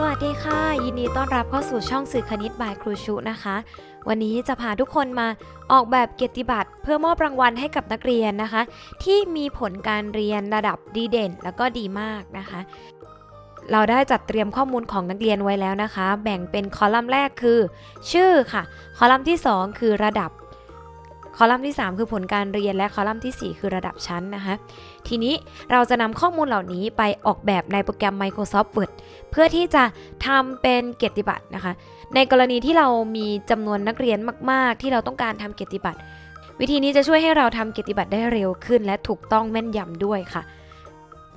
สวัสดีค่ะ ยินดีต้อนรับเข้าสู่ช่องสื่อคณิตบายครูชุนะคะ วันนี้จะพาทุกคนมาออกแบบเกียรติบัตรเพื่อมอบรางวัลให้กับนักเรียนนะคะ ที่มีผลการเรียนระดับดีเด่น แล้วก็ดีมากนะคะ เราได้จัดเตรียมข้อมูลของนักเรียนไว้แล้วนะคะ แบ่งเป็นคอลัมน์แรกคือ ชื่อค่ะ คอลัมน์ที่ 2 คือระดับ คอลัมน์ที่ 3 คือผลการเรียนและคอลัมน์ทีสี่ 4 คือระดับชั้นนะคะ ทีนี้เราจะนำข้อมูลเหล่านี้ไปออกแบบในโปรแกรม Microsoft Word เพื่อที่จะทำเป็นเกียรติบัตรนะคะ ในกรณีที่เรามีจำนวนนักเรียนมาก ๆ ที่เราต้องการทำเกียรติบัตรวิธีนี้จะช่วยให้เราทำเกียรติบัตรได้เร็วขึ้น และถูกต้องแม่นยำด้วยค่ะ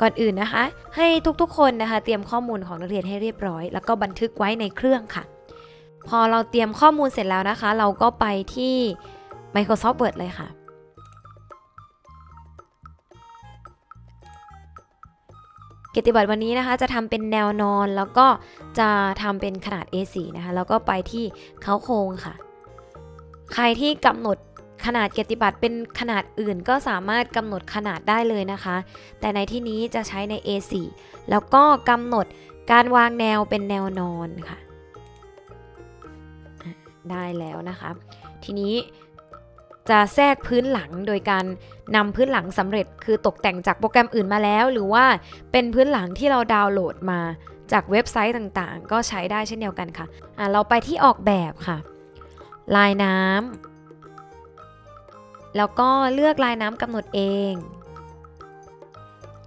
ก่อนอื่นนะคะ ให้ทุกๆ คนนะคะ เตรียมข้อมูลของนักเรียนให้เรียบร้อย แล้วก็บันทึกไว้ในเครื่องค่ะ พอเราเตรียมข้อมูลเสร็จแล้วนะคะ เราก็ไปที่ Microsoft Word เลยค่ะ เกียรติบัตรวันนี้นะคะ จะทำเป็นแนวนอนแล้วก็จะทำเป็นขนาด A4 นะคะ แล้วก็ไปที่เขาโครงค่ะ ใครที่กำหนดขนาดเกียรติบัตรเป็นขนาดอื่นก็สามารถกำหนดขนาดได้เลยนะคะ แต่ในที่นี้จะใช้ใน A4 แล้วก็กำหนดการวางแนวเป็นแนวนอนค่ะอะได้แล้วนะคะ ทีนี้ จะแทรกพื้นหลังโดยการนำพื้นหลังสำเร็จ คือตกแต่งจากโปรแกรมอื่นมาแล้ว หรือว่าเป็นพื้นหลังที่เราดาวน์โหลดมาจากเว็บไซต์ต่างๆ ก็ใช้ได้เช่นเดียวกันค่ะะเราไปที่ออกแบบค่ะ ลายน้ำแล้วก็เลือกลายน้ำกำหนดเอง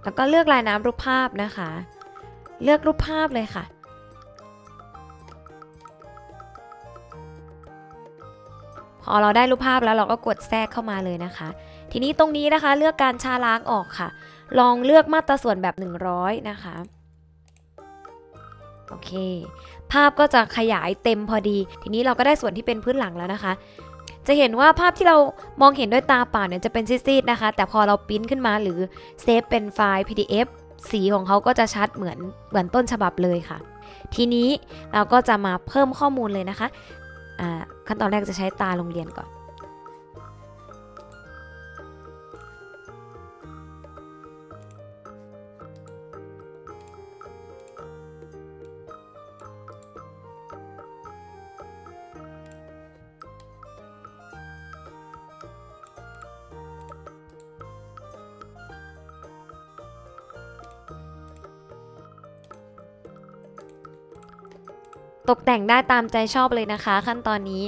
แล้วก็เลือกลายน้ำรูปภาพนะคะ เลือกรูปภาพเลยค่ะ พอเราได้รูปภาพแล้วเราก็กดแทรกเข้ามาเลยนะคะ ทีนี้ตรงนี้นะคะเลือกการชาล้างออกค่ะ ลองเลือกมาตราส่วนแบบ 100 นะคะโอเค ภาพก็จะขยายเต็มพอดี ทีนี้เราก็ได้ส่วนที่เป็นพื้นหลังแล้วนะคะ จะเห็นว่าภาพที่เรามองเห็นด้วยตาเปล่าเนี่ยจะเป็นซีดๆนะคะ แต่พอเราปริ้นขึ้นมาหรือเซฟเป็นไฟล์ PDF สีของเขาก็จะชัดเหมือนเหมือนต้นฉบับเลยค่ะ ทีนี้เราก็จะมาเพิ่มข้อมูลเลยนะคะ ขั้นตอนแรกจะใช้ตาโรงเรียนก่อน ตกแต่งได้ตามใจชอบเลยนะคะ ขั้นตอนนี้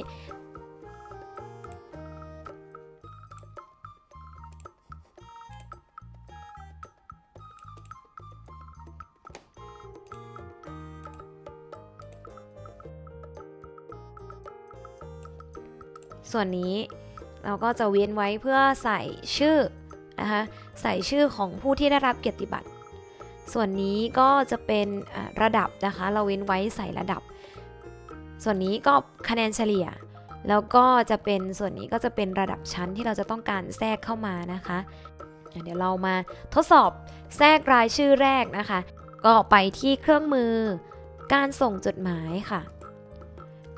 ส่วนนี้เราก็จะเว้นไว้เพื่อใส่ชื่อนะคะใส่ชื่อของผู้ที่ได้รับเกียรติบัตร ส่วนนี้ก็จะเป็นระดับนะคะ เราเว้นไว้ใส่ระดับ ส่วนนี้ก็คะแนนเฉลี่ย แล้วก็จะเป็นส่วนนี้ก็จะเป็นระดับชั้นที่เราจะต้องการแทรกเข้ามานะคะ เดี๋ยวเรามาทดสอบแทรกรายชื่อแรกนะคะ ก็ไปที่เครื่องมือ การส่งจดหมายค่ะ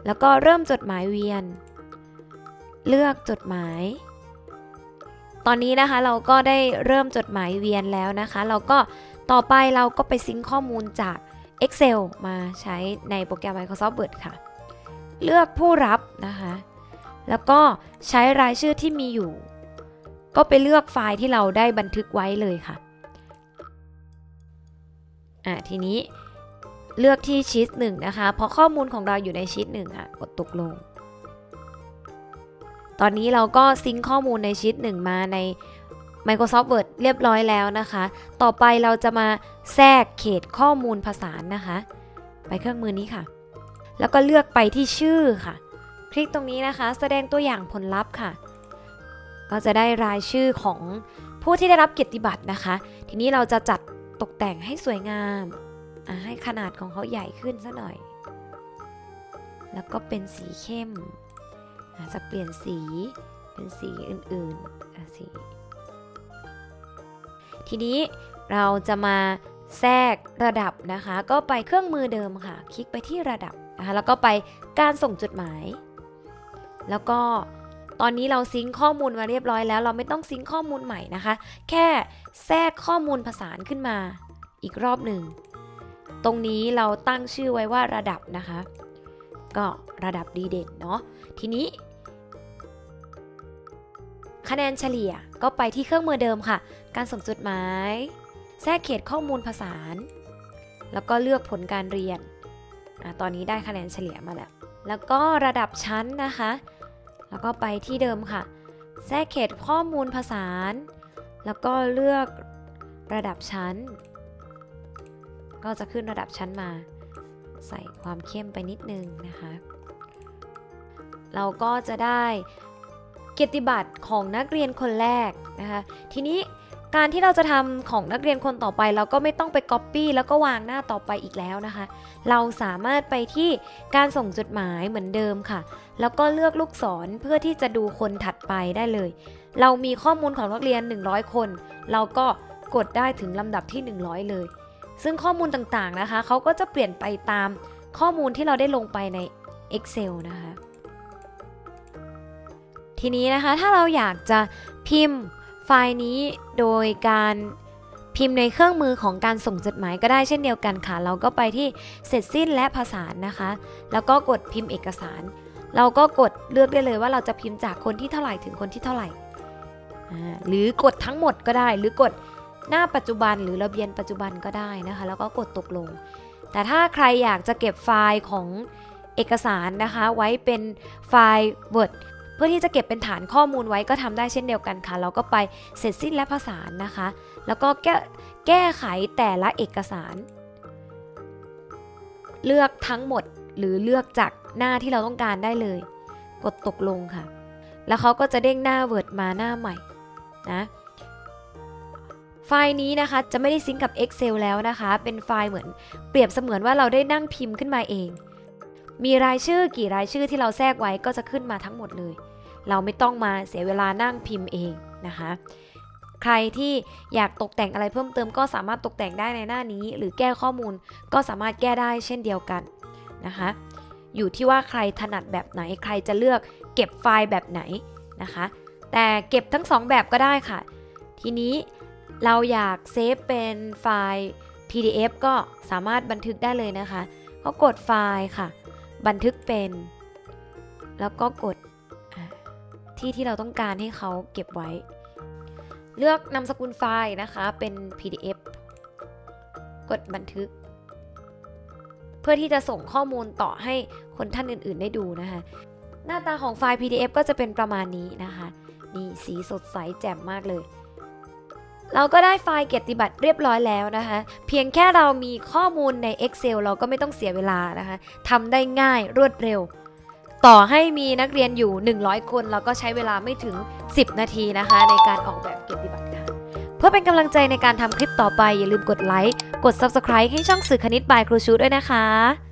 แล้วก็เริ่มจดหมายเวียน เลือกจดหมาย ตอนนี้นะคะเราก็ได้เริ่มจดหมายเวียนแล้วนะคะ เราก็ต่อไปเราก็ไปซิงข้อมูลจาก Excel มาใช้ในโปรแกรม Microsoft Word ค่ะ เลือกผู้รับนะคะ แล้วก็ใช้รายชื่อที่มีอยู่ ก็ไปเลือกไฟล์ที่เราได้บันทึกไว้เลยค่ะ อะทีนี้เลือกที่ชีตหนึ่งนะคะเพราะข้อมูลของเราอยู่ในชีตหนึ่งอะกดตกลง ตอนนี้เราก็ซิงข้อมูลในชีตหนึ่งมาใน Microsoft Word เรียบร้อยแล้วนะคะ ต่อไปเราจะมาแทรกเขตข้อมูลผสานะคะ ไปเครื่องมือนี้ค่ะ แล้วก็เลือกไปที่ชื่อค่ะ คลิกตรงนี้นะคะ แสดงตัวอย่างผลลัพธ์ค่ะ ก็จะได้รายชื่อของผู้ที่ได้รับเกียรติบัตรนะคะ ทีนี้เราจะจัดตกแต่งให้สวยงามให้ขนาดของเขาใหญ่ขึ้นซะหน่อย แล้วก็เป็นสีเข้มอาจจะเปลี่ยนสีเป็นสีอื่นๆสีทีนี้เราจะมาแทรกระดับนะคะ ก็ไปเครื่องมือเดิมค่ะ คลิกไปที่ระดับ นะคะแล้วก็ไปการส่งจดหมาย แล้วก็ตอนนี้เราซิงข้อมูลมาเรียบร้อยแล้ว เราไม่ต้องซิงข้อมูลใหม่นะคะ แค่แทรกข้อมูลผสานขึ้นมาอีกรอบหนึ่ง ตรงนี้เราตั้งชื่อไว้ว่าระดับนะคะ ก็ระดับดีเด่นเนาะทีนี้ คะแนนเฉลี่ยก็ไปที่เครื่องมือเดิมค่ะ การส่งจดหมาย แทรกเขตข้อมูลผสาน แล้วก็เลือกผลการเรียน ตอนนี้ได้คะแนนเฉลี่ยมาแล้ว แล้วก็ระดับชั้นนะคะ แล้วก็ไปที่เดิมค่ะ แทรกเขตข้อมูลผสาแล้วก็เลือกระดับชั้น ก็จะขึ้นระดับชั้นมา ใส่ความเข้มไปนิดนึงนะคะ เราก็จะได้เกียรติบัตรของนักเรียนคนแรกนะคะ ทีนี้ การที่เราจะทำของนักเรียนคนต่อไป เราก็ไม่ต้องไปก๊อปปี้แล้วก็วางหน้าต่อไปอีกแล้วนะคะ เราสามารถไปที่การส่งจดหมายเหมือนเดิมค่ะ แล้วก็เลือกลูกศรเพื่อที่จะดูคนถัดไปได้เลย เรามีข้อมูลของนักเรียน 100 คน เราก็กดได้ถึงลำดับที่ 100 เลย ซึ่งข้อมูลต่างๆนะคะเขาก็จะเปลี่ยนไปตามข้อมูลที่เราได้ลงไปใน Excel นะคะ ทีนี้นะคะถ้าเราอยากจะพิมพ์ ไฟล์นี้โดยการพิมพ์ในเครื่องมือของการส่งจดหมายก็ได้เช่นเดียวกันค่ะ เราก็ไปที่เสร็จสิ้นและผสานนะคะ แล้วก็กดพิมพ์เอกสาร เราก็กดเลือกได้เลยว่าเราจะพิมพ์จากคนที่เท่าไหร่ถึงคนที่เท่าไหร่ หรือกดทั้งหมดก็ได้ หรือกดหน้าปัจจุบันหรือระเบียนปัจจุบันก็ได้นะคะ แล้วก็กดตกลง แต่ถ้าใครอยากจะเก็บไฟล์ของเอกสารนะคะ ไว้เป็นไฟล์ Word เพื่อที่จะเก็บเป็นฐานข้อมูลไว้ก็ทำได้เช่นเดียวกันค่ะ เราก็ไปเสร็จสิ้นและผสานนะคะ แล้วก็แก้แก้ไขแต่ละเอกสาร เลือกทั้งหมดหรือเลือกจากหน้าที่เราต้องการได้เลย กดตกลงค่ะ แล้วเขาก็จะเด้งหน้า Word มาหน้าใหม่นะไฟล์นี้นะคะจะไม่ได้ซิงก์กับ Excel แล้วนะคะ เป็นไฟล์เหมือนเปรียบเสมือนว่าเราได้นั่งพิมพ์ขึ้นมาเอง มีรายชื่อกี่รายชื่อที่เราแทรกไว้ก็จะขึ้นมาทั้งหมดเลย เราไม่ต้องมาเสียเวลานั่งพิมพ์เองนะคะ ใครที่อยากตกแต่งอะไรเพิ่มเติมก็สามารถตกแต่งได้ในหน้านี้ หรือแก้ข้อมูลก็สามารถแก้ได้เช่นเดียวกันนะคะ อยู่ที่ว่าใครถนัดแบบไหน ใครจะเลือกเก็บไฟล์แบบไหนนะคะ แต่เก็บทั้งสองแบบก็ได้ค่ะ ทีนี้เราอยากเซฟเป็นไฟล์ PDF ก็สามารถบันทึกได้เลยนะคะ ก็กดไฟล์ค่ะ บันทึกเป็น แล้วก็กด ที่ที่เราต้องการให้เขาเก็บไว้ เลือกนามสกุลไฟล์นะคะเป็น PDF กดบันทึก เพื่อที่จะส่งข้อมูลต่อให้คนท่านอื่นๆได้ดูนะคะ หน้าตาของไฟล์ PDF ก็จะเป็นประมาณนี้นะคะนี่สีสดใสแจ่มมากเลย เราก็ได้ไฟล์เกียรติบัตรเรียบร้อยแล้วนะคะ เพียงแค่เรามีข้อมูลใน Excel เราก็ไม่ต้องเสียเวลานะคะทำได้ง่ายรวดเร็ว ต่อให้มีนักเรียนอยู่ 100 คน เราก็ใช้เวลาไม่ถึง 10 นาทีนะคะ ในการออกแบบเกียรติบัตรค่ะเพื่อเป็นกำลังใจในการทำคลิปต่อไป อย่าลืมกดไลค์ กด Subscribe ให้ช่องสื่อคณิตบายครูชูด้วยนะคะ